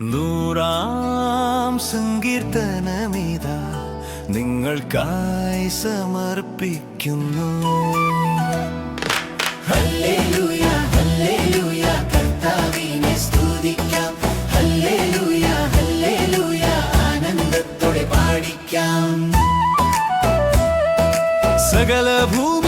നൂറാം സങ്കീർത്തനമിതാ നിങ്ങൾക്കായി സമർപ്പിക്കുന്നു. സകല ഭൂമി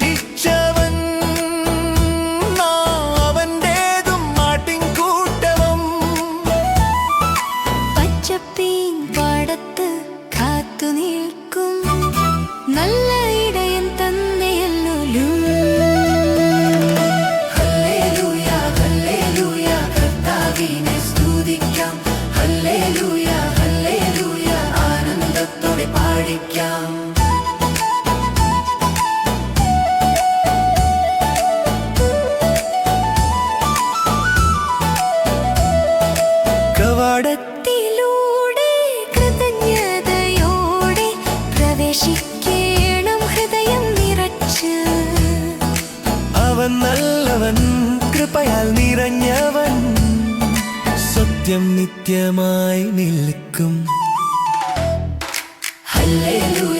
കവാടത്തിലൂടെ കൃതജ്ഞതയോടെ പ്രവേശിക്കേണം ഹൃദയം നിറച്ച്. അവൻ നല്ലവൻ കൃപയാൽ നിറഞ്ഞവൻ സത്യം നിത്യമായി നിൽക്കും. ഹല്ലേലൂ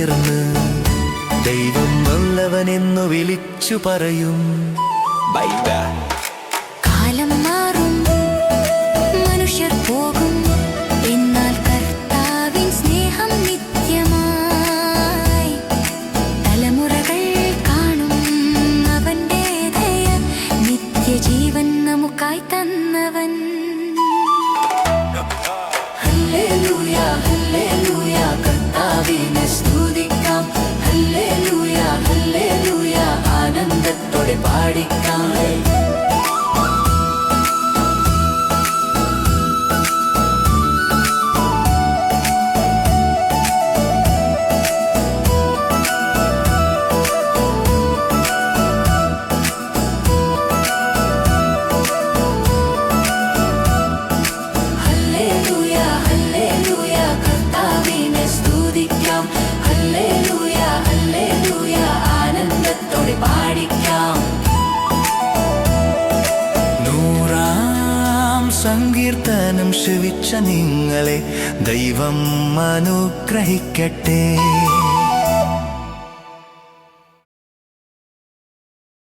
ചേർന്ന് ദൈവം നല്ലവനെന്നു വിളിച്ചു പറയും. ബൈ കാലം become സങ്കീർത്തനം ശിവിച്ച നിങ്ങളെ ദൈവം അനുഗ്രഹിക്കട്ടെ.